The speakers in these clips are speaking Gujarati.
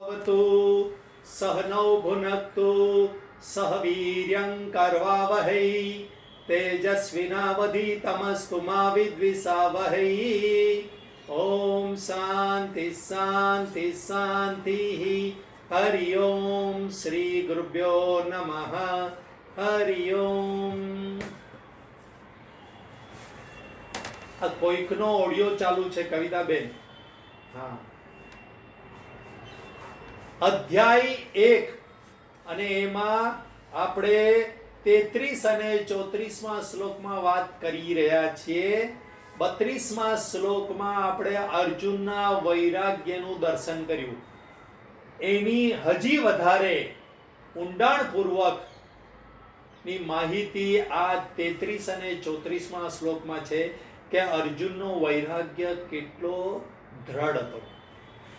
भवतु सहनौ भुनक्तु सह वीर्यं कर्वावहै तेजस्विनावधीतमस्तु मा विद्विषावहै ॐ शान्ति शान्ति शान्तिः हरि ओम् श्रीगुरुभ्यो नमः હરિ ઓમ આ કોઈકનો ઓડિયો ચાલુ છે કવિતાબેન હા અધ્યાય એક. અને એમાં આપણે તેત્રીસ અને ચોત્રીસમાં શ્લોકમાં વાત કરી રહ્યા છીએ. બત્રીસમાં શ્લોકમાં આપણે અર્જુનના વૈરાગ્યનું દર્શન કર્યું. એની હજી વધારે ઊંડાણપૂર્વકની માહિતી આ તેત્રીસ અને ચોત્રીસમાં શ્લોકમાં છે કે અર્જુનનો વૈરાગ્ય કેટલો દ્રઢ હતો.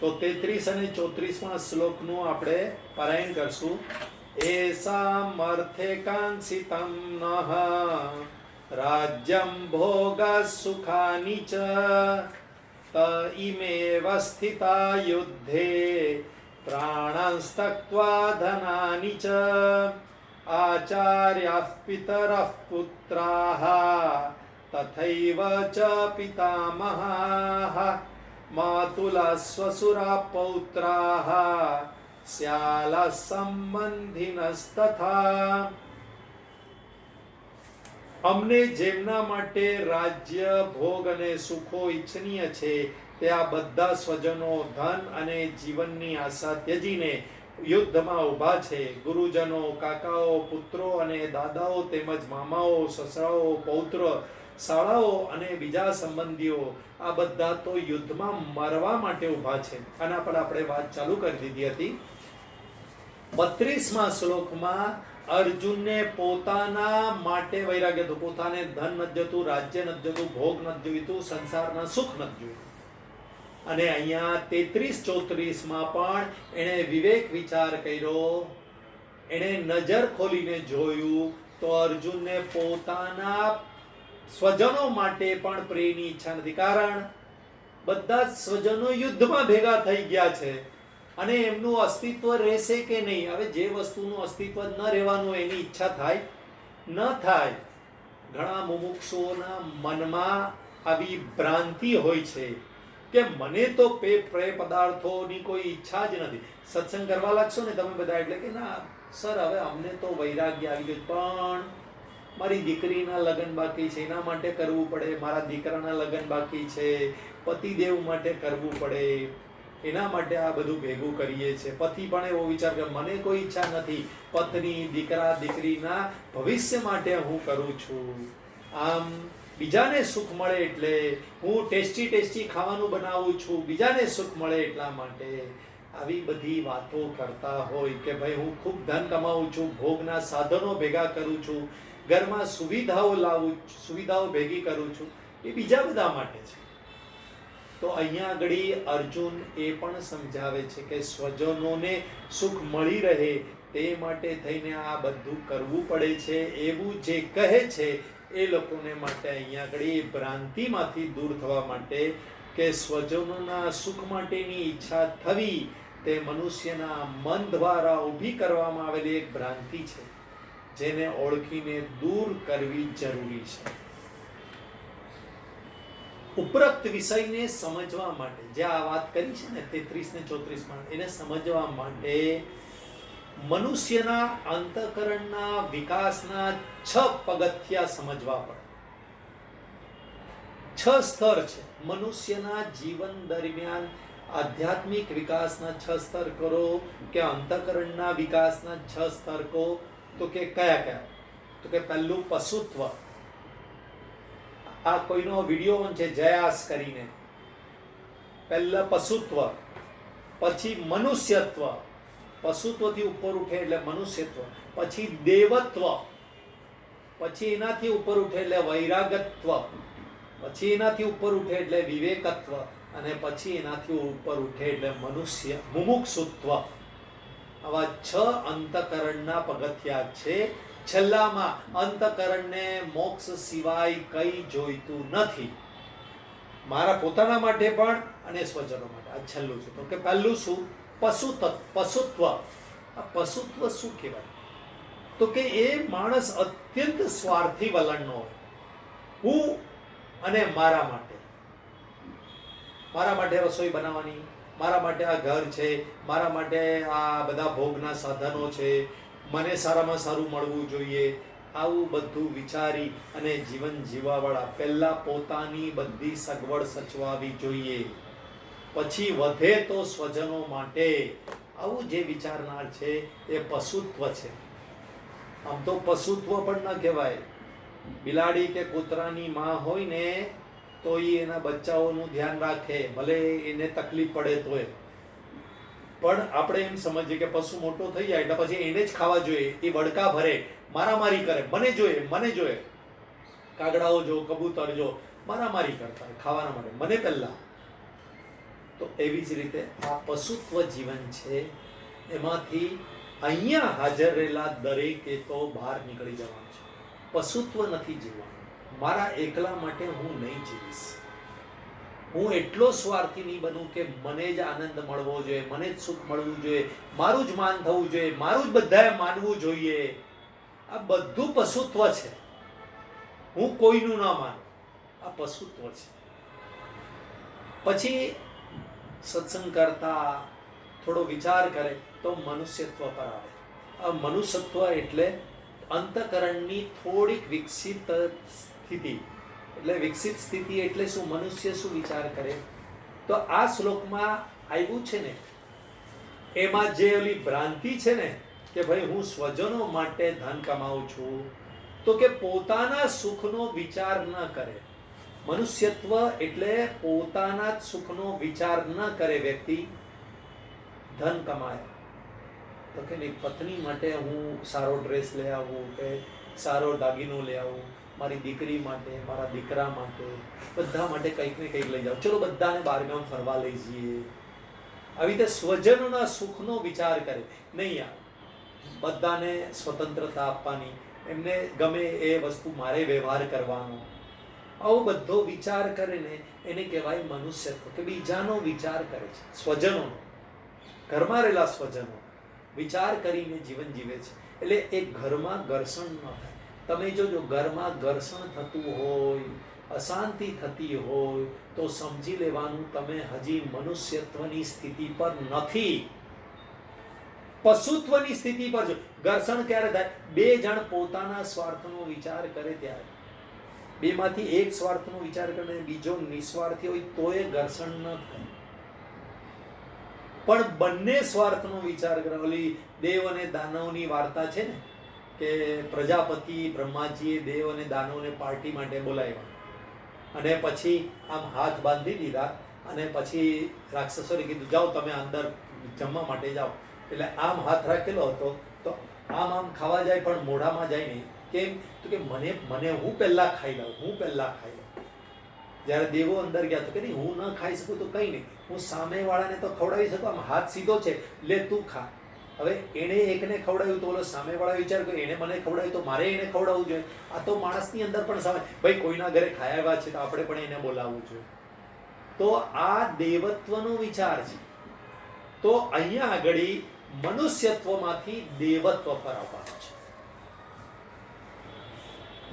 તો તેત્રીસ અને ચોત્રીસમાં શ્લોકનું આપણે પારાયણ કરશું. એસામર્થે કાંક્ષિતમ નઃ રાજ્યમ ભોગ સુખાની ચ ઇમેવ સ્થિતા યુદ્ધે પ્રાણસ્તક્વા ધનાની ચ, આચાર્યાઃ પિતરઃ પુત્રાः, તથૈવ ચ પિતામહાः. માતુલા स्वसुरा पौत्राः સંબંધિનસ્તથા અમને જેમના માટે રાજ્ય, ભોગ અને સુખો ઈચ્છનીય છે, તે આ બધા સ્વજનો ધન અને જીવનની આશા ત્યજીને યુદ્ધમાં ઊભા છે. ગુરુજનો, કાકાઓ, પુત્રો અને દાદાઓ તેમજ મામાઓ, સસરાઓ, પૌત્ર શાળાઓ અને બીજા સંબંધીઓ, આ બધા તો યુદ્ધમાં મરવા માટે ઊભા છે. આના પર આપણે વાત ચાલુ કરી દીધી હતી. બત્રીસમાં શ્લોકમાં, અર્જુનને પોતાના માટે વૈરાગ્ય હતું પોતાને ધન નથી જતું, રાજ્ય નથી જતું, ભોગ નથી જોઈતું સંસારના સુખ નથી જોઈતું અને અહીંયા તેત્રીસ ચોત્રીસમાં પણ એણે વિવેક વિચાર કર્યો. એણે નજર ખોલીને જોયું તો અર્જુનને પોતાના સ્વજનો માટે પણ પ્રેમની ઈચ્છા કારણ. બધા સ્વજનો યુદ્ધમાં ભેગા થઈ ગયા છે અને એમનું અસ્તિત્વ રહેશે કે નહીં? હવે જે વસ્તુનું અસ્તિત્વ ન રહેવાનું એની ઈચ્છા થાય, ન થાય, ઘણા મુમુક્ષુઓના મનમાં આવી ભ્રાંતિ હોય છે કે મને તો પે પ્રેય પદાર્થોની કોઈ ઈચ્છા જ નથી. સત્સંગ કરવા લાગશો ને તમે બધા એટલે કે ના, સર, હવે અમને તો વૈરાગ્ય આવી ગયું પણ મારી દીકરીના લગ્ન બાકી છે, એના માટે કરવું પડે, મારા દીકરાના લગ્ન બાકી છે, પતિદેવ માટે કરવું પડે, એના માટે આ બધું ભેગું કરીએ છે. પતિ પણ એવો વિચાર કે મને કોઈ ઈચ્છા નથી, પત્ની, દીકરા, દીકરીના ભવિષ્ય માટે હું કરું છું. આમ બીજાને સુખ મળે એટલે હું ટેસ્ટી ટેસ્ટી ખાવાનું બનાવું છું, બીજાને સુખ મળે એટલા માટે. આવી બધી વાતો કરતા હોય કે ભાઈ હું ખૂબ ધન કમાવું છું, ભોગના સાધનો ભેગા કરું છું ઘરમાં સુવિધાઓ લાવું સુવિધાઓ ભેગી કરું છું, એ બીજા બધા માટે છે. તો અહીંયા આગળ અર્જુન એ પણ સમજાવે છે કે સ્વજનોને સુખ મળી રહે તે માટે થઈને આ બધું કરવું પડે છે. એવું જે કહે છે એ લોકોને માટે અહીંયા આગળ એ ભ્રાંતિમાંથી દૂર થવા માટે કે સ્વજનોના સુખ માટેની ઈચ્છા થવી તે મનુષ્યના મન દ્વારા ઊભી કરવામાં આવેલી એક ભ્રાંતિ છે. જેને ઓળખીને દૂર કરવી જરૂરી છે. ઉપરોક્ત વિષયને સમજવા માટે, જે આ વાત કરી છે ને તેત્રીસ ને ચોત્રીસમાં એને સમજવા માટે મનુષ્યના અંતકરણના વિકાસના છ પગથિયા સમજવા પડે. છ સ્તર છે. મનુષ્યના જીવન દરમિયાન આધ્યાત્મિક વિકાસના છ સ્તર કરો કે અંતકરણના વિકાસના છ સ્તર કહો તો કે કયા કયા? તો કે પહેલું પશુત્વ. આ કોઈનો વીડિયો છે, જયાસ કરીને. પહેલા પશુત્વ, પછી મનુષ્યત્વ. પશુત્વથી ઉપર ઉઠે એટલે મનુષ્યત્વ. પછી દેવત્વ. પછી એનાથી ઉપર ઉઠે એટલે વૈરાગત્વ. પછી એનાથી ઉપર ઉઠે એટલે વિવેકત્વ. અને પછી એનાથી ઉપર ઉઠે એટલે મનુષ્ય, મુમુક્ષુત્વ. આવા છ અંતકરણના પગથિયા છે. છેલ્લામાં અંતકરણને મોક્ષ સિવાય કઈ જોઈતું નથી. મારા પોતાના માટે પણ અને સ્વજનો માટે. આ છેલ્લું છે. તો કે પહેલું શું? પશુત, પશુત્વ. આ પશુત્વ શું કહેવાય? તો કે એ માણસ અત્યંત સ્વાર્થી વલણનો હોય. હું અને મારા માટે. મારા માટે રસોઈ બનાવવાની? મારા માટે આ ઘર છે, મારા માટે આ બધા ભોગના સાધનો છે. મને સારામાં સારું મળવું જોઈએ. આવું બધું વિચારી અને જીવન જીવવાવાળા પહેલાં પોતાની બધી સગવડ સચવાવી જોઈએ. પછી વધે તો સ્વજનો માટે. આવું જે વિચારનાર છે, એ પશુત્વ છે. આમ તો પશુત્વ પણ ન કહેવાય. બિલાડી કે કૂતરાની માં હોય ને તો એ એના બચ્ચાઓનું ધ્યાન રાખે, ભલે એને તકલીફ પડે તોય. પણ આપણે એમ સમજીએ કે પશુ મોટો થઈ જાય એટલે પછી એને જ ખાવા જોઈએ, એ વડકા ભરે, મારામારી કરે, મને જોઈએ મને જોઈએ. કાગડાઓ જો, કબૂતર જો, મારામારી કરતા, ખાવાના માટે, મને પહેલાં. તો એવી જ રીતે આ પશુત્વ જીવન છે, એમાંથી અહીંયા હાજર રહેલા દરેકે તો બહાર નીકળી જવાનું છે. પશુત્વ નથી જીવવાનું. મારા એકલા માટે હું નહીં જીવીશ. હું એટલો સ્વાર્થી નહીં બનું કે મને જ આનંદ મળવો જોઈએ, મને જ સુખ મળવું જોઈએ, મારું જ માન થવું જોઈએ, મારું જ બધાએ માનવું જોઈએ. આ બધું પશુત્વ છે. હું કોઈનું ના માનું. આ પશુત્વ છે. પછી સત્સંગ કરતા થોડો વિચાર કરે તો મનુષ્યત્વ પર આવે. આ મનુષ્યત્વ એટલે અંતકરણની થોડીક વિકસિત સ્થિતિ. એટલે વિકસિત સ્થિતિ એટલે શું? મનુષ્ય શું વિચાર કરે? તો આ શ્લોકમાં આવ્યું છે ને, એમાં જે ઓલી ભ્રાંતિ છે ને, કે ભાઈ હું સ્વજનો માટે ધન કમાઉં છું, તો કે પોતાના સુખનો વિચાર ન કરે. મનુષ્યત્વ એટલે પોતાના જ સુખનો વિચાર ન કરે વ્યક્તિ, ધન કમાય. તો કે નહીં પત્ની માટે હું સારો ડ્રેસ લઈ આવું, કે સારો દાગીનો લઈ આવું, મારી દીકરી માટે, મારા દીકરા માટે, બધા માટે કંઈક ને કંઈક લઈ જાઉં. ચલો બધાને બહારગામ ફરવા લઈ જઈએ. આવી રીતે સ્વજનોના સુખનો વિચાર કરે. નહીં યાર, બધાને સ્વતંત્રતા આપવાની. એમને ગમે એ વસ્તુ મારે વ્યવહાર કરવાનો. આવો બધો વિચાર કરે ને એને કહેવાય મનુષ્યત્વ, કે બીજાનો વિચાર કરે છે. સ્વજનોનો. ઘરમાં રહેલા સ્વજનો. વિચાર કરીને જીવન જીવે છે. એટલે એ ઘરમાં ઘર્ષણ ન થાય. તમે જોજો ઘરમાં ઘર્ષણ થતું હોય, અશાંતિ થતી હોય, તો સમજી લેવાનું તમે હજી મનુષ્યત્વની સ્થિતિ પર નથી. પશુત્વની સ્થિતિ પર છો. ઘર્ષણ ક્યારે થાય? બે જણ પોતાના સ્વાર્થનો વિચાર કરે ત્યારે. બેમાંથી એક સ્વાર્થનો વિચાર કરે બીજો નિસ્વાર્થી હોય તોય ઘર્ષણ ન થાય. પણ બંને સ્વાર્થનો વિચાર કરે. ઓલી દેવ અને દાનવની વાર્તા છે ને, કે પ્રજાપતિ બ્રહ્માજીએ દેવ અને દાનવને પાર્ટી માટે બોલાવ્યા. અને પછી આમ હાથ બાંધી દીધા અને પછી રાક્ષસોને કીધું, જાઓ તમે અંદર જમવા માટે જાઓ. એટલે આમ હાથ રાખેલો હતો, તો આમ આમ ખાવા જાય, પણ મોઢામાં જાય નહીં. કેમ? તો કે મને મને હું પહેલાં ખાઈ લઉં, હું પહેલાં ખાઈ લઉં. જ્યારે દેવો અંદર ગયા તો કે નહીં, હું ન ખાઈ શકું તો કંઈ નહીં. હું સામેવાળાને તો ખવડાવી શકું આમ હાથ સીધો છે, લે તું ખા. હવે એણે એકને ખવડાવ્યું તો ઓલો સામેવાળા વિચાર કર્યો એને મને ખવડાવ્યું તો મારે એને ખવડાવવું જોઈએ. આ તો માણસની અંદર પણ સામે, ભાઈ કોઈના ઘરે ખાયા છે તો આપણે પણ એને બોલાવવું જોઈએ. તો આ દેવત્વનો વિચાર છે. તો અહીંયા આગળ મનુષ્યત્વમાંથી દેવત્વ પર આવવાનું છે.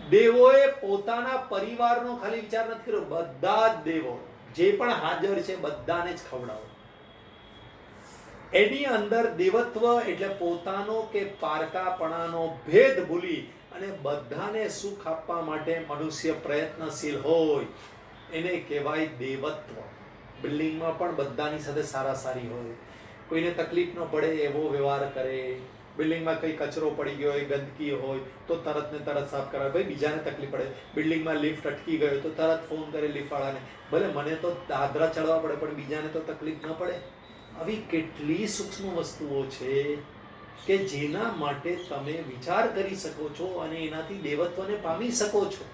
દેવોએ પોતાના પરિવારનો ખાલી વિચાર નથી કર્યો, બધા જ દેવો જે પણ હાજર છે બધાને જ ખવડાવો. એની અંદર દેવત્વ એટલે પોતાનો કે પારકાપણાનો ભેદ ભૂલી અને બધાને સુખ આપવા માટે મનુષ્ય પ્રયત્નશીલ હોય, એને કહેવાય દેવત્વ. બિલ્ડિંગમાં પણ બધાની સાથે સારા સારી હોય. કોઈને તકલીફ ન પડે, એવો વ્યવહાર કરે. બિલ્ડિંગમાં કંઈ કચરો પડી ગયો હોય, ગંદકી હોય, તો તરત ને તરત સાફ કરાવે. ભાઈ, બીજાને તકલીફ પડે. બિલ્ડિંગમાં લિફ્ટ અટકી ગયો તો તરત ફોન કરે લિફ્ટવાળાને ભલે મને તો દાદરા ચડવા પડે, પણ બીજાને તો તકલીફ ન પડે. આવી કેટલી સૂક્ષ્મ વસ્તુઓ છે કે જેના માટે તમે વિચાર કરી શકો છો અને એનાથી દેવત્વને પામી શકો છો.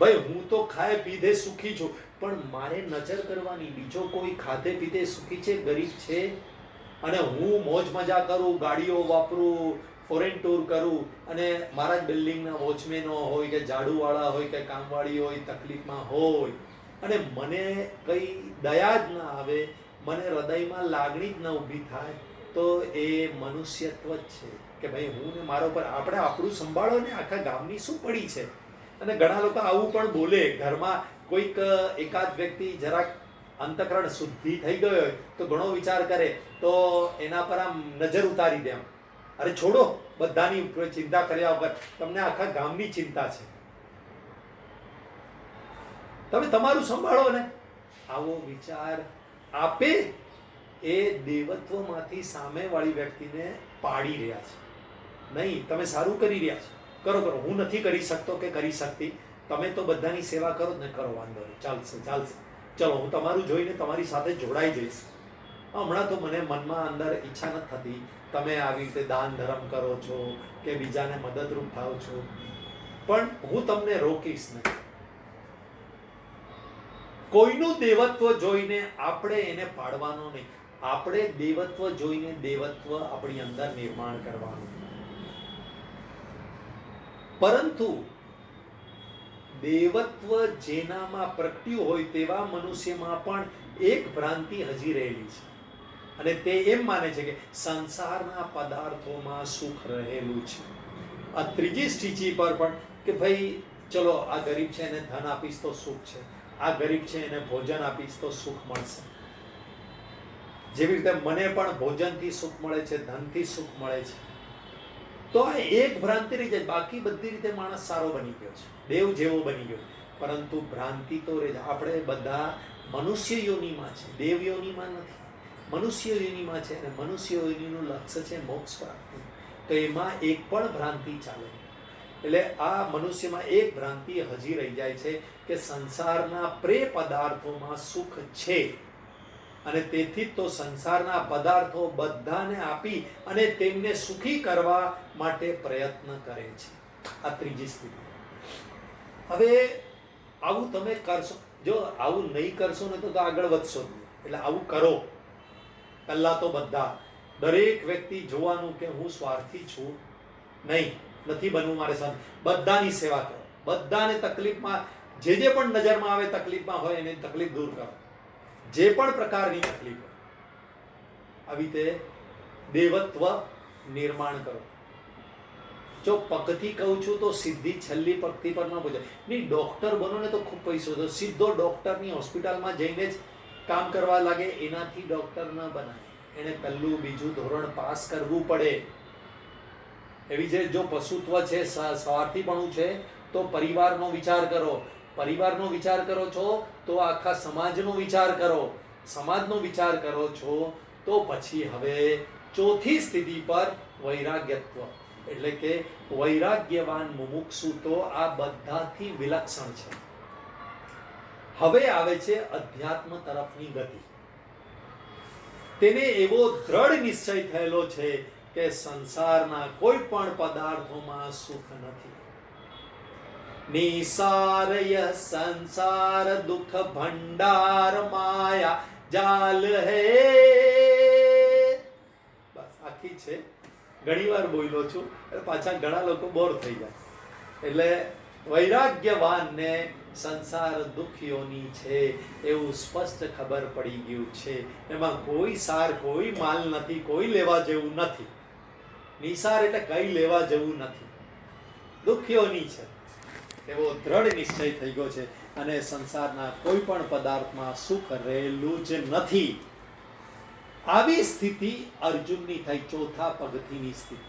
ભાઈ, હું તો ખાય પીધે સુખી છું, પણ મારે નજર કરવાની બીજો કોઈ ખાધે પીધે સુખી છે, ગરીબ છે? અને હું મોજ મજા કરું, ગાડીઓ વાપરું ફોરેન ટૂર કરું, અને મારા જ બિલ્ડિંગના વોચમેનો હોય કે ઝાડુવાળા હોય કે કામવાળી હોય, તકલીફમાં હોય. અને મને કંઈ દયા જ ના આવે, મને હૃદયમાં લાગણી જ ન ઊભી થાય, તો એ મનુષ્યત્વ જ છે. કે ભાઈ, હું ને મારા ઉપર આપણે આપણું સંભાળો ને આખા ગામની શું પડી છે? અને ઘણા લોકો આવું પણ બોલે, ઘરમાં કોઈક એકાદ વ્યક્તિ જરાક અંતકરણ શુદ્ધિ થઈ ગયો હોય તો ઘણો વિચાર કરે, તો એના પર આમ નજર ઉતારી દે અરે છોડો, બધાની ચિંતા કર્યા વગર. તમને આખા ગામની ચિંતા છે. તમે તમારું સંભાળો ને. આવો વિચાર આપે એ દેવત્વમાંથી સામેવાળી વ્યક્તિને પાડી રહ્યા છે. નહીં, તમે સારું કરી રહ્યા છો. કરો કરો. હું નથી કરી શકતો કે કરી શકતી. તમે તો બધાની સેવા કરો ને. કરો, વાંધો નહીં. ચાલશે ચાલશે. ચલો, હું તમારું જોઈને તમારી સાથે જોડાઈ જઈશ. હમણાં તો મને મનમાં અંદર ઈચ્છા નથી થતી, તમે આવી રીતે દાન ધર્મ કરો છો કે બીજાને મદદરૂપ થાવ છો. પણ હું તમને રોકીશ નહીં. કોઈનું દેવત્વ જોઈને આપણે એને પાડવાનું નહીં. આપણે દેવત્વ જોઈને દેવત્વ આપણી અંદર નિર્માણ કરવાનું. પરંતુ દેવત્વ જેનામાં પ્રગટ્યું હોય તેવા મનુષ્યમાં પણ એક ભ્રાંતિ હજી રહેલી છે. અને તે એમ માને છે કે સંસારના પદાર્થોમાં સુખ રહેલું છે. આ ત્રીજી સ્થિતિ પર પણ કે ભાઈ, ચલો, આ ગરીબ છે એને ધન આપીશ તો સુખ છે. આ ગરીબ છે એને ભોજન આપીશ તો સુખ મળશે. જેવી રીતે મને પણ ભોજનથી સુખ મળે છે, ધનથી સુખ મળે છે. તો આ એક ભ્રાંતિ જાય. બાકી બધી રીતે માણસ સારો બની ગયો છે. દેવ જેવો બની ગયો. પરંતુ ભ્રાંતિ તો રહે આપણે બધા મનુષ્ય યોનિમાં છે. દેવ યોનિમાં નથી. મનુષ્ય યોનિમાં છે અને મનુષ્ય યોનિનું લક્ષ્ય છે મોક્ષ પ્રાપ્તિ. તો એમાં એક પણ ભ્રાંતિ ચાલે એટલે આ મનુષ્યમાં એક ભ્રાંતિ હજી રહી જાય છે કે સંસારના પ્રે પદાર્થોમાં સુખ છે. અને તેથી તો સંસારના પદાર્થો બધાને આપી અને તેમને સુખી કરવા માટે પ્રયત્ન કરે છે. આ ત્રીજી સ્થિતિ. હવે આવું તમે કરશો. જો આવું નહીં કરશો ને તો આગળ વધશો એટલે આવું કરો. પહેલા તો બધા. દરેક વ્યક્તિ જોવાનું કે હું સ્વાર્થી છું નહીં. નથી બનવું મારે સામે. બધાની સેવા કરો. બધાને તકલીફમાં, જે જે પણ નજરમાં આવે તકલીફમાં હોય એની તકલીફ દૂર કરો. જે પણ પ્રકારની તકલીફ આવી રીતે દેવત્વ નિર્માણ કરો. જો પગથી કહું છું તો સીધી છેલ્લી પગથી પર ન પૂછે. નહીં, ડોક્ટર બનો ને તો ખૂબ પૈસો તો સીધો ડોક્ટરની હોસ્પિટલમાં જઈને જ કામ કરવા લાગે, એનાથી ડોક્ટર ન બનાય. એને પહેલું બીજું ધોરણ પાસ કરવું પડે. એવી જે જો પશુત્વ છે સ્વાર્થીપણું છે, તો પરિવારનો વિચાર કરો. પરિવારનો વિચાર કરો છો, તો આખા સમાજનો વિચાર કરો. સમાજનો વિચાર કરો છો, તો પછી હવે ચોથી સ્થિતિ પર વૈરાગ્યત્વ. એટલે કે વૈરાગ્યવાન મુમુક્ષુ તો આ બધાથી વિલક્ષણ છે. હવે આવે છે અધ્યાત્મ તરફની ગતિ. તેને એવો દ્રઢ નિશ્ચય થયેલો છે કે સંસારના કોઈ પણ પદાર્થોમાં સુખ નથી. નિસારય સંસાર દુઃખ ભંડાર માયા જાલ હે બસ આખી છે ઘણીવાર બોલ્યો છું એટલે પાછા ઘણા લોકો બોર થઈ જાય. એટલે વૈરાગ્યવાનને સંસાર દુઃખીઓની છે, એવું સ્પષ્ટ ખબર પડી ગયું છે. એમાં કોઈ સાર, કોઈ માલ નથી, કોઈ લેવા જેવું નથી. નિસાર એટલે કઈ લેવા જેવું નથી. દુઃખીઓની છે. એવો દ્રઢ નિશ્ચય થઈ ગયો છે અને સંસારના કોઈ પણ પદાર્થમાં સુખ રહેલું જ નથી. આવી સ્થિતિ અર્જુનની થઈ, ચોથા પગથીની સ્થિતિ.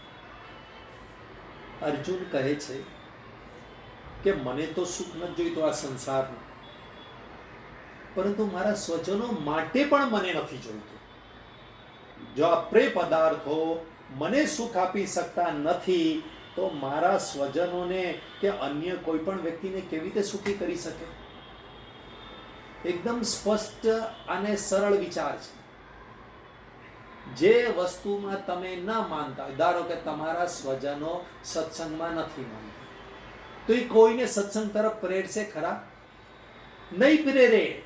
અર્જુન કહે છે કે મને તો સુખ નથી જોઈતું આ સંસારનું. પરંતુ મારા સ્વજનો માટે પણ મને નથી જોઈતું. જો આ પ્રે પદાર્થો મને સુખ આપી શકતા નથી તો મારા સ્વજનોને કે અન્ય કોઈ પણ વ્યક્તિને કેવી રીતે સુખી કરી શકે? એકદમ સ્પષ્ટ અને સરળ વિચાર છે. જે વસ્તુમાં તમે ન માનતા, ધારો કે તમારા સ્વજનો સત્સંગમાં નથી માનતા, તો એ કોઈને સત્સંગ તરફ પ્રેરશે ખરા? નહીં પ્રેરે.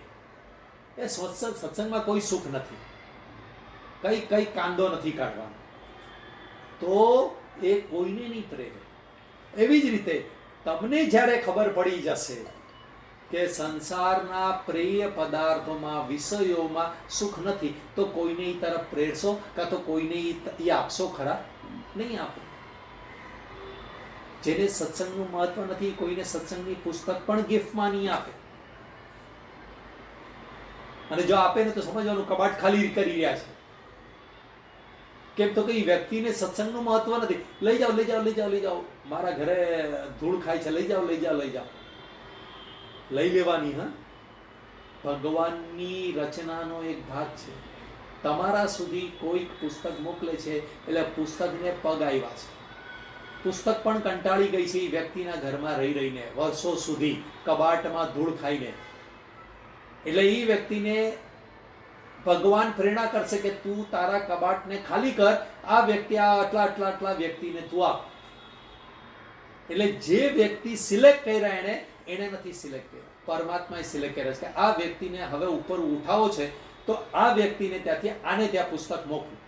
એ સત્સંગ સત્સંગમાં કોઈ સુખ નથી. કઈ કઈ કાંદો નથી કાઢવાનો. તો એ કોઈને નહીં પ્રેરે એવી જ રીતે તમને જ્યારે ખબર પડી જશે કે સંસારના પ્રિય પદાર્થોમાં, વિષયોમાં સુખ નથી, તો કોઈને એ તરફ પ્રેરશો કાં તો કોઈને એ આપશો ખરા? નહીં આપો. જેને સત્સંગનું મહત્વ નથી કોઈને સત્સંગની પુસ્તક પણ ગિફ્ટમાં નહીં આપે. અને જો આપે ને તો સમજવાનું, કબાટ ખાલી કરી રહ્યા છે. કેમ તો કે ઈ વ્યક્તિને સત્સંગનું મહત્વ નથી. લઈ જાઓ લઈ જાઓ લઈ જાઓ લઈ જાઓ. મારા ઘરે ધૂળ ખાય છે. લઈ જાઓ લઈ જાઓ લઈ જાઓ. લઈ લેવાની, હા? ભગવાનની રચનાનો એક ભાગ છે. તમારા સુધી કોઈક પુસ્તક મોકલે છે, એટલે પુસ્તકને પગ આવ્યા છે. પુસ્તક પણ કંટાળી ગઈ છે એ વ્યક્તિના ઘરમાં રહી રહીને, વર્ષો સુધી કબાટમાં ધૂળ ખાઈને. એટલે એ વ્યક્તિને ભગવાન પ્રેરણા કરશે કે તું તારા કબાટને ખાલી કર. આ વ્યક્તિ આ આટલા આટલા આટલા વ્યક્તિને તું આપ. એટલે જે વ્યક્તિ સિલેક્ટ કર્યા એને એને નથી સિલેક્ટ કર્યા. પરમાત્માએ સિલેક્ટ કર્યા છે. આ વ્યક્તિને હવે ઉપર ઉઠાવો છે, તો આ વ્યક્તિને ત્યાંથી આને ત્યાં પુસ્તક મોકલું.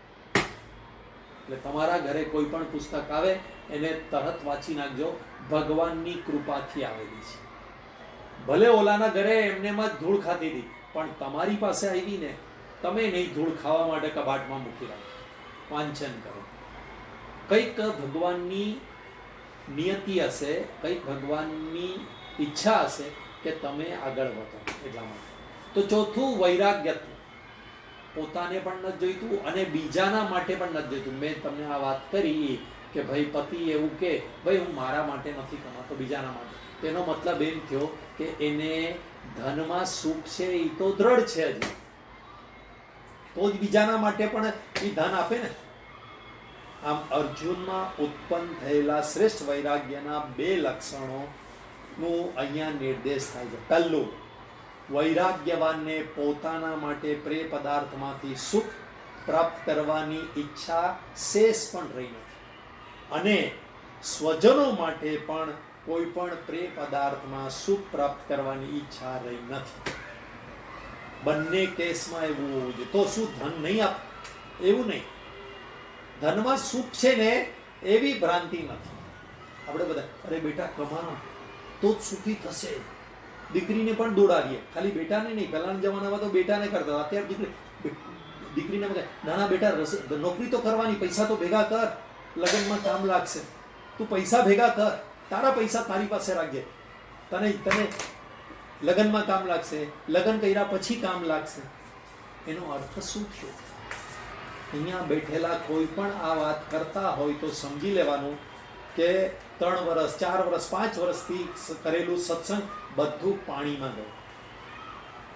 એટલે તમારા ઘરે કોઈ પણ પુસ્તક આવે, એને તરત વાંચી નાખજો. ભગવાનની કૃપાથી આવેલી છે. ભલે ઓલાના ઘરે એમને ધૂળ ખાધી હતી, પણ તમારી પાસે આવીને તમે નહીં, ધૂળ ખાવા માટે કબાટમાં મૂકી રાખો. વાંચન કરો. કંઈક ભગવાનની નિયતિ હશે, કંઈક ભગવાનની ઈચ્છા હશે કે તમે આગળ વધો એટલા માટે. તો ચોથું વૈરાગ્યત્વ. પોતાને પણ નથી જોઈતું અને બીજાના માટે પણ નથી જોઈતું. મેં તમને આ વાત કરી કે ભાઈ પતિ એવું કે, ભાઈ, હું મારા માટે નથી કમાતો, બીજાના માટે. તેનો મતલબ એમ થયો કે એને ધનમાં સુખ છે એ તો દ્રઢ છે હજી તો જ બીજાના માટે પણ એ ધન આપે ને. આમ અર્જુનમાં ઉત્પન્ન થયેલા શ્રેષ્ઠ વૈરાગ્યના બે લક્ષણોનું અહીંયા નિર્દેશ થાય છે. પહેલું, વૈરાગ્યવાનને પોતાના માટે પ્રે પદાર્થમાંથી સુખ પ્રાપ્ત કરવાની ઈચ્છા શેષ પણ રહી નથી. અને સ્વજનો માટે પણ કોઈ પણ પ્રે પદાર્થમાં સુખ પ્રાપ્ત કરવાની ઈચ્છા રહી નથી. બંને કેસમાં એવું હોવું જોઈએ. તો શું ધન નહીં આપ? એવું નહીં. ધનમાં સુખ છે ને એવી ભ્રાંતિ નથી. આપણે બધા, અરે બેટા કમાણો તો જ સુખી થશે. દીકરીને પણ દોડાવીએ. ખાલી બેટાને નહીં, પહેલાના જમાનામાં તો બેટાને કરતા અત્યારે દીકરી દીકરીને નાના બેટા, રસ- નોકરી તો કરવાની, પૈસા તો ભેગા કર. લગ્નમાં કામ લાગશે. તું પૈસા ભેગા કર. તારા પૈસા તારી પાસે રાખજે. તને તને લગ્નમાં કામ લાગશે, લગ્ન કર્યા પછી કામ લાગશે. એનો અર્થ શું થયો? અહીંયા બેઠેલા કોઈ પણ આ વાત કરતા હોય તો સમજી લેવાનું કે ત્રણ વર્ષ ચાર વર્ષ પાંચ વર્ષથી કરેલું સત્સંગ બધું પાણીમાં ગયું.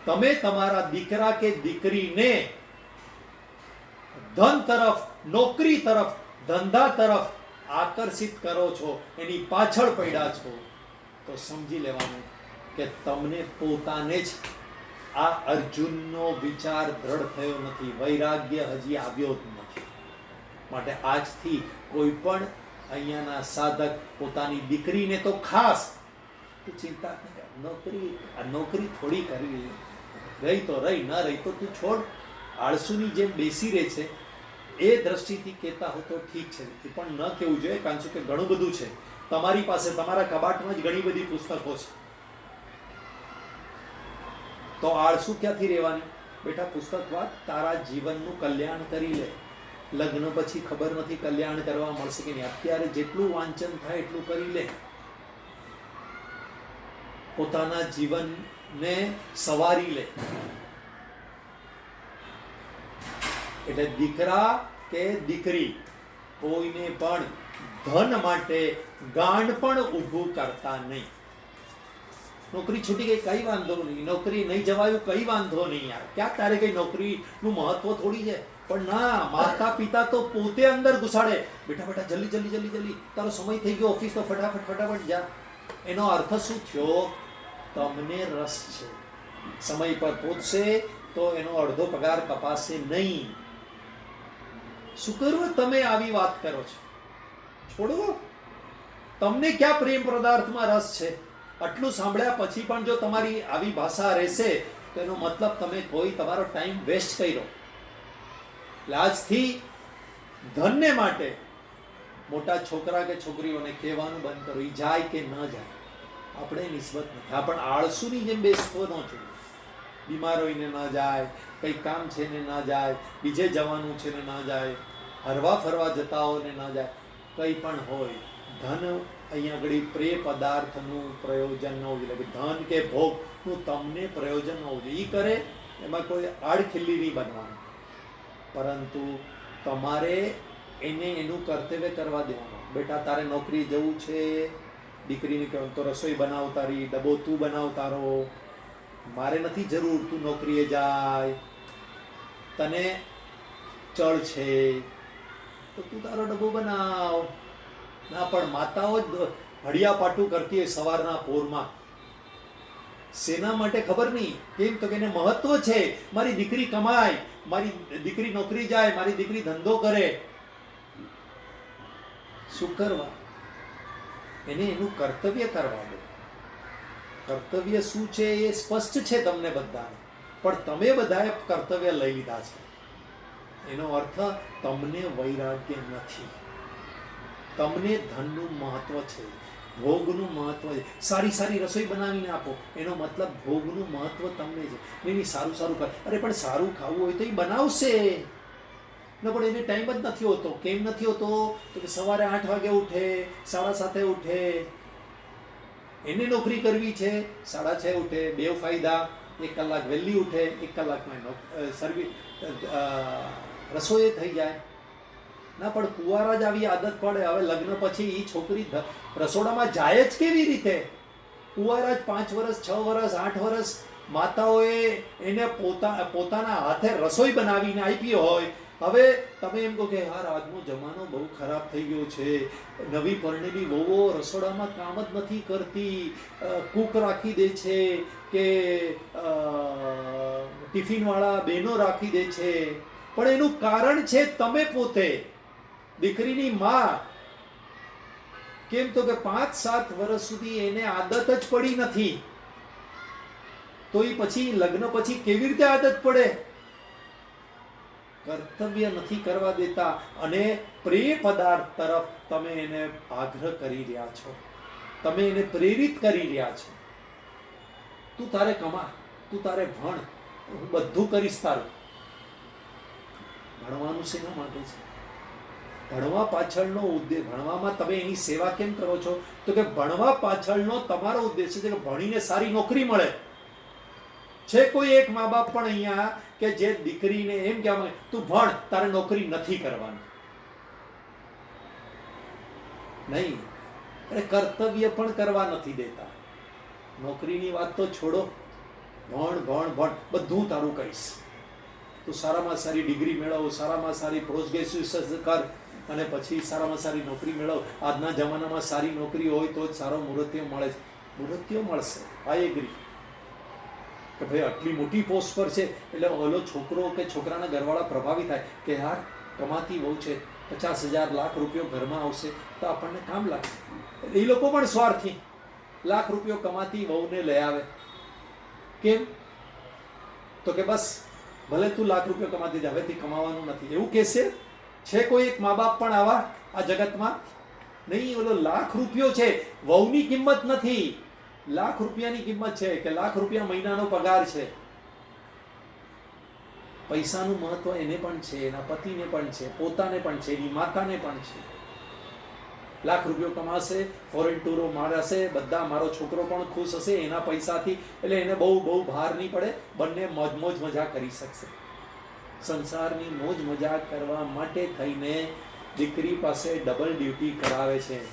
તમે તમારા દીકરા કે દીકરીને ધન તરફ, નોકરી તરફ, ધંધા તરફ આકર્ષિત કરો છો, એની પાછળ પડ્યા છો, તો સમજી લેવાનું કે તમને પોતાને જ આ અર્જુનનો વિચાર દ્રઢ થયો નથી, વૈરાગ્ય હજી આવ્યો જ નથી. માટે આજથી કોઈ પણ અહીંયાના સાધક પોતાની દીકરીને તો ખાસ ચિંતા નોકરી, આ નોકરી થોડી કરવી. રહી તો રહી, ન રહી તો તું છોડ. આળસુની જેમ બેસી રહે છે. એ દ્રષ્ટિથી કહેતા હો તો ઠીક છે. એ પણ ન કહેવું જોઈએ, કારણ કે ઘણું બધું છે. તમારી પાસે, તમારા કબાટમાં જ ઘણી બધી પુસ્તકો છે. તો આળસુ ક્યાંથી રહેવાની? બેટા, પુસ્તક વાત તારા જીવનનું કલ્યાણ કરી લે. લગ્ન પછી ખબર નથી કલ્યાણ કરવા મળશે કે નહીં. અત્યારે જેટલું વાંચન થાય એટલું કરી લે. પોતાના જીવનને સવારી લે. એટલે દીકરા કે દીકરી, કોઈને પણ ધન માટે ગાંડ પણ ઊભું કરતા નહીં. નોકરી છૂટી ગઈ, કઈ વાંધો નહીં. નોકરી નહીં જવાયું, કઈ વાંધો નહીં યાર. ક્યાં તારે કઈ નોકરીનું મહત્વ થોડી છે? પણ ના માતા પિતા તો પોતે અંદર ઘુસાડે. બેટા બેટા, જલ્દી જલ્દી જલ્દી જલ્દી. તારો સમય થઈ ગયો ઓફિસ તો ફટાફટ ફટાફટ જા. એનો અર્થ શું થયો? તમને રસ છે. સમય પર પહોંચશે તો એનો અડધો પગાર કપાશે નહીં. શું કરવું તમે આવી વાત કરો છો. છોડવો તમને ક્યાં પ્રેમ પદાર્થમાં રસ છે? આટલું સાંભળ્યા પછી પણ જો તમારી આવી ભાષા રહેશે, તો એનો મતલબ તમે કોઈ તમારો ટાઈમ વેસ્ટ કર્યો. એટલે આજથી ધનને માટે મોટા છોકરા કે છોકરીઓને કહેવાનું બંધ કરો એ જાય કે ન જાય, આપણે નિસ્બત નથી. હા, પણ આળસુની જેમ બેસતો ન છું. બીમાર હોઈને ન જાય, કંઈ કામ છે ને ન જાય, બીજે જવાનું છે ને ન જાય, હરવા ફરવા જતા હોય ને ન જાય, કંઈ પણ હોય, ધન અહીંયા આગળ પ્રે પદાર્થનું પ્રયોજન ન હોવું જોઈએ. ધન કે ભોગનું તમને પ્રયોજન હોવું જોઈએ. એ કરે, એમાં કોઈ આડખીલી નહીં બનવાનું. પરંતુ તમારે એને એનું કર્તવ્ય કરવા દેવાનું. બેટા, તારે નોકરી જવું છે, દીકરીને કહો, તો રસોઈ બનાવ તારી ડબ્બો તું બનાવ તારો મારે નથી જરૂર તું નોકરીએ જાય. તને ચડ છે. તો તું તારો ડબ્બો બનાવ. ના, પણ માતાઓ જ હડિયા પાટું કરતી હોય સવારના પોરમાં. સેના માટે ખબર નહીં. કેમ? તો કે એને મહત્વ છે. મારી દીકરી કમાય, મારી દીકરી નોકરી જાય, મારી દીકરી ધંધો કરે. શું કરવા? એને એનું કર્તવ્ય કરવા દો. કર્તવ્ય શું છે એ સ્પષ્ટ છે તમને બધાને. પણ તમે બધાએ કર્તવ્ય લઈ લીધા છે. એનો અર્થ તમને વૈરાગ્ય નથી. તમને ધનનું મહત્વ છે, ભોગનું મહત્વ છે. સારી સારી રસોઈ બનાવીને આપો. એનો મતલબ ભોગનું મહત્વ તમને છે. નહીં નહીં, સારું સારું કર. અરે, પણ સારું ખાવું હોય તો એ બનાવશે. ન, પણ એને ટાઈમ જ નથી હોતો. કેમ નથી હોતો? તો કે સવારે આઠ વાગે ઉઠે, સાડા સાતે ઉઠે. એને નોકરી કરવી છે, સાડા છ ઉઠે, બે ફાયદા. એક કલાક વહેલી ઉઠે, એક કલાકમાં સર્વિસ રસોઈ થઈ જાય. ના, પણ કુંવારા જ આવી આદત પડે. હવે લગ્ન પછી એ છોકરી રસોડામાં જાય જ કેવી રીતે? કુંવારા જ પાંચ વર્ષ છ વર્ષ આઠ વર્ષ માતાઓએ એને પોતા, પોતાના હાથે રસોઈ બનાવીને આપી હોય. હવે તમે એમ કહો કે યાર આજનો જમાનો બહુ ખરાબ થઈ ગયો છે. નવી પરણેલી વહુઓ રસોડામાં કામ જ નથી કરતી. કૂક રાખી દે છે કે ટિફિનવાળા બહેનો રાખી દે છે. પણ એનું કારણ છે તમે પોતે. દીકરીની માં. કેમ તો કે પાંચ, સાત વર્ષ સુધી એને આદત જ પડી નથી. તો એ પછી લગ્ન પછી કેવી રીતે આદત પડે? કર્તવ્ય નથી કરવા દેતા અને પ્રેમ પદાર્થ તરફ તમે એને આગ્રહ કરી રહ્યા છો. તમે એને પ્રેરિત કરી રહ્યા છો. તું તારે કમા તું તારે ભણ, હું બધું કરીશ તારું. ભણવાનું શેના માટે છે? ભણવા પાછળનો ઉદ્દેશ ભણવામાં તમે એની સેવા કેમ કરો છો? તો કે ભણવા પાછળનો તમારો ઉદ્દેશ છે કે ભણીને સારી નોકરી મળે. છે કોઈ એક મા બાપ પણ અહીંયા કે જે દીકરીને એમ કહેવા માંગે, તું ભણ, તારે નોકરી નથી કરવાની. નહીં. અરે કર્તવ્ય પણ કરવા નથી દેતા. નોકરીની વાત તો છોડો. ભણ ભણ ભણ, બધું તારું કહીશ. તું સારામાં સારી ડિગ્રી મેળવ, સારામાં સારી પોસ્ટ કર. અને પછી સારામાં સારી નોકરી મેળવ. આજના જમાનામાં સારી નોકરી હોય તો જ સારો મુહૂર્તિયો મળે છે. મુહૂર્તિયો મળશે. આઈ એગ્રી કે ભાઈ આટલી મોટી પોસ્ટ પર છે, એટલે ઓલો છોકરો કે છોકરાના ઘરવાળા પ્રભાવિત થાય કે યાર કમાતી બહુ છે, પચાસ હજાર લાખ રૂપિયો ઘરમાં આવશે, તો આપણને કામ લાગે. એ લોકો પણ સ્વાર્થી. લાખ રૂપિયો કમાતી વહુને લઈ આવે. કેમ? તો કે બસ, ભલે તું લાખ રૂપિયો કમાતી જા હવેથી કમાવાનું નથી. એવું કહેશે છે કોઈ એક મા બાપ પણ આવા આ જગતમાં? નહીં, ઓલો લાખ રૂપિયો છે, વહુની કિંમત નથી. લાખ રૂપિયાની કિંમત છે કે લાખ રૂપિયા મહિનાનો પગાર છે? પૈસાનું મહત્વ એને પણ છે, એના પતિને પણ છે, પોતાને પણ છે, એની માતાને પણ છે. લાખ રૂપિયો કમાશે ફોરેન ટૂરો મારશે, બધા મારો છોકરો પણ ખુશ હશે, એના પૈસાથી, એટલે એને બહુ બહુ ભાર નહીં પડે, બંને મોજ મોજ મજા કરી શકશે. સંસારની મોજ મજા કરવા માટે થઈને દીકરી પાસે ડબલ ડ્યુટી કરાવે છે.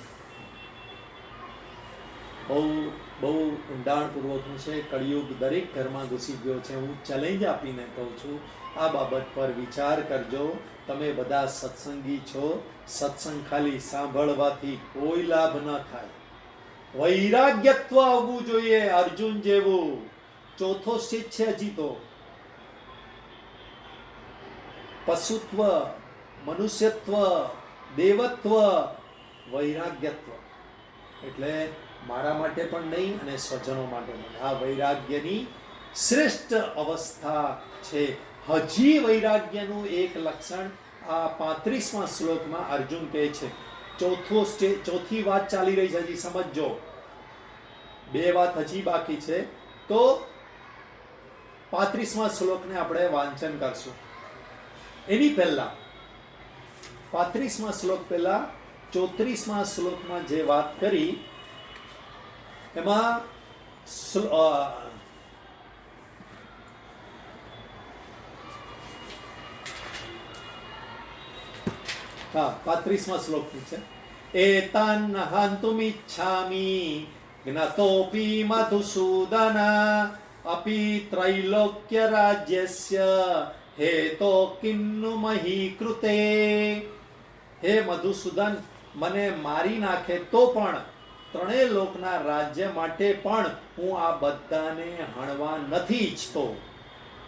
બહુ બહુ ઊંડાણપૂર્વકનું છે. કળિયુગ દરેક ઘરમાં ઘૂસી ગયો છે. હું ચેલેન્જ આપીને કહું છું, આ બાબત પર વિચાર કરજો. તમે બધા સત્સંગી છો. સત્સંગ ખાલી સાંભળવાથી કોઈ લાભ ન થાય. વૈરાગ્યત્વ આવવું જોઈએ અર્જુન જેવું. ચોથો સ્થિત છે હજી તો પશુત્વ, મનુષ્યત્વ, દેવત્વ, વૈરાગ્યત્વ. એટલે મારા માટે પણ નહીં અને સ્વજનો માટે પણ. આ વૈરાગ્યની શ્રેષ્ઠ અવસ્થા છે. હજી વૈરાગ્યનું એક લક્ષણ આ પાંત્રીસમાં શ્લોકમાં અર્જુન કહે છે. ચોથો સ્ટે, ચોથી વાત ચાલી રહી છે હજી સમજો બે વાત હજી બાકી છે. તો પાંત્રીસમાં શ્લોકને આપણે વાંચન કરશું. એની પહેલા, પાંત્રીસમાં શ્લોક પહેલા, ચોત્રીસમાં શ્લોકમાં જે વાત કરી, એમાં હા, પાંત્રીસમાં શ્લોક છે. એતાન હંતુમિચ્છામિ જ્ઞાતોપી મધુસૂદન અપી ત્રૈલોક્ય રાજ્યસ્ય હેતો કિન્નુ મહી કૃતે. હે મધુસૂદન, મને મારી નાખે તો પણ ત્રણેય લોકના રાજ્ય માટે પણ હું આ બધાને હણવા નથી ઈચ્છતો.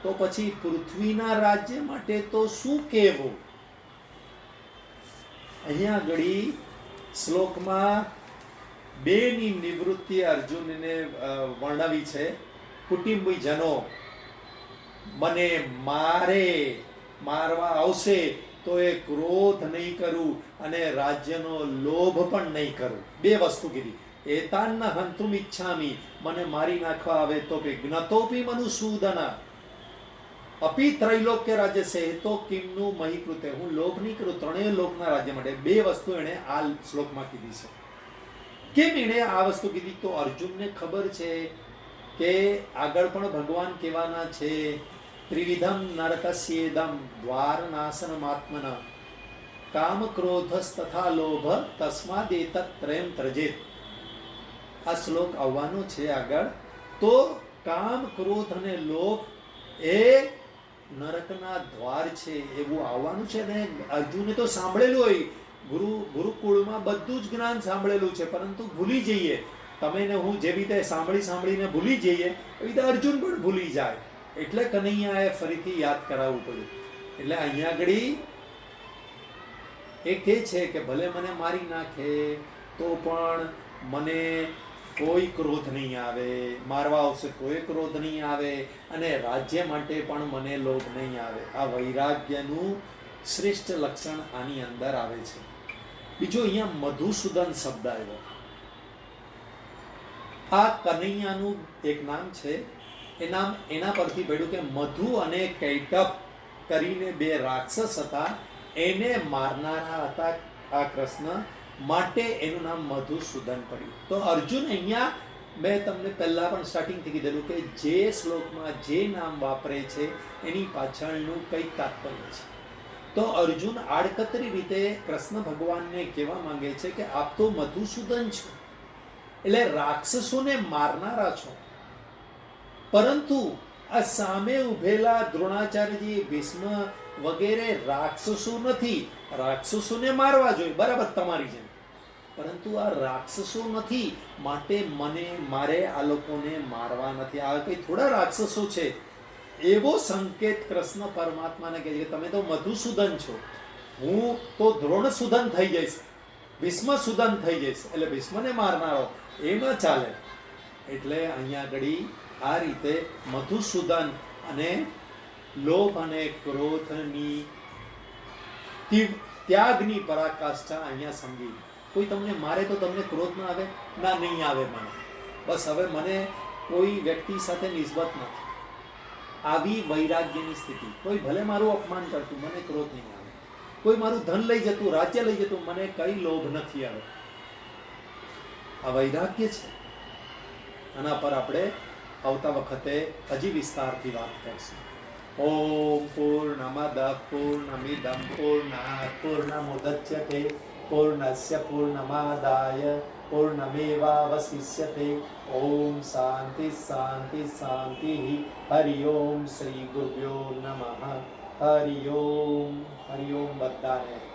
તો પછી પૃથ્વીના રાજ્ય માટે તો શું કહેવું? અહીંયા ગળી શ્લોકમાં બેની નિવૃત્તિ અર્જુનને વર્ણવી છે. કુટુંબીજનો મને મારે, મારવા આવશે તો એ ક્રોધ નહીં કરું અને રાજ્યનો લોભ પણ નહીં કરું. બે વસ્તુ કીધી. એતાન હંતુમ ઈચ્છામી. મને મારી નાખવા આવે તો કે જ્ઞતોપી મનુસૂદના. અપી ત્રૈલોક્ય રાજ્ય છે તો કિમનું મહીકૃતે. હું લોભ નહીં કરું, ત્રણેય લોકના રાજ્ય માટે. બે વસ્તુ એણે આ શ્લોકમાં કીધી છે. કેમ એણે આ વસ્તુ કીધી? તો અર્જુનને ખબર છે કે આગળ પણ ભગવાન કહેવાના છે. ત્રિવિધમ નરકસ્યેદમ દ્વાર નાશનમાત્મન કામ ક્રોધસ તથા લોભ તસ્માદ એતત ત્રયમ ત્રજેત આ શ્લોક આવવાનો છે આગળ તો કામ ક્રોધ અને લોભ એ નરકના દ્વાર છે એવું આવવાનું છે ને અર્જુને તો સાંભળેલું હોય ગુરુ ગુરુકુળમાં બધું જ જ્ઞાન સાંભળેલું છે પરંતુ ભૂલી જઈએ તમે ને હું જેવી રીતે સાંભળી સાંભળીને ભૂલી જઈએ એવી રીતે અર્જુન પણ ભૂલી જાય એટલે કનૈયાએ ફરીથી યાદ કરાવવું પડ્યું. એટલે અહીંયા આગળ એ કહે છે કે ભલે મને મારી નાખે, તો પણ મને કોઈ ક્રોધ નહીં આવે, મારવા આવશે કોઈ ક્રોધ નહીં આવે અને રાજ્ય માટે પણ મને લોભ નહીં આવે. આ વૈરાગ્યનું શ્રેષ્ઠ લક્ષણ આની અંદર આવે છે. બીજો અહીંયા મધુસૂદન શબ્દ આવ્યો. આ કનૈયાનું એક નામ છે એ નામ એના પરથી પડ્યું કે મધુ અને કૈટપ કરીને બે રાક્ષસ હતા. એને મારનારા હતા આ કૃષ્ણ માટે એનું નામ મધુસૂદન પડ્યું. તો અર્જુન અહીંયા, મેં તમને પહેલાં પણ સ્ટાર્ટિંગથી કીધેલું કે જે શ્લોકમાં જે નામ વાપરે છે, એની પાછળનું કંઈક તાત્પર્ય છે. તો અર્જુન આડકતરી રીતે કૃષ્ણ ભગવાનને કહેવા માંગે છે કે આપ તો મધુસૂદન છો. એટલે રાક્ષસોને મારનારા છો. પરંતુ આ સામે ઉભેલા દ્રોણાચાર્યજી ભીષ્મ વગેરે રાક્ષસો નથી. રાક્ષસોને મારવા જોઈએ, બરાબર તમારી જેમ. પરંતુ આ રાક્ષસો નથી, માટે મને, મારે આ લોકોને મારવા નથી. આ કંઈ થોડા રાક્ષસો છે. એવો સંકેત કૃષ્ણ પરમાત્માને કહે છે કે તમે તો મધુસૂદન છો. હું તો દ્રોણસૂદન થઈ જઈશ ભીષ્મ સુદન થઈ જઈશ. એટલે ભીષ્મને મારનારો એ ન ચાલે. એટલે અહીંયા આગળ આ રીતે મધુસૂદન અને લોભ અને ક્રોધની ત્યાગની પરાકાષ્ઠા અહીંયા સમજી. કોઈ તમને મારે તો તમને ક્રોધ ના આવે? ના, નહીં આવે મને. બસ હવે મને કોઈ વ્યક્તિ સાથે નિસ્બત નથી. આવી વૈરાગ્યની સ્થિતિ. કોઈ ભલે મારું અપમાન કરતું, મને ક્રોધ નહીં આવે. કોઈ મારું ધન લઈ જતું, રાજ્ય લઈ જતું, મને કઈ લોભ નથી આવે. આ વૈરાગ્ય છે. આના પર આપણે આવતા વખતે હજી વિસ્તારથી વાત કરીશું. ઓમ પૂર્ણમદ પૂર્ણમિદમ પૂર્ણાત પૂર્ણમુદચ્યતે, પૂર્ણસ્ય પૂર્ણમાદાય, પૂર્ણમેવાવશિષ્યતે. ઓમ શાંતિ શાંતિ શાંતિ, હરિ ઓમ શ્રી ગુરુભ્યો નમઃ. હરિ ઓમ હરિ ઓમ બધાને.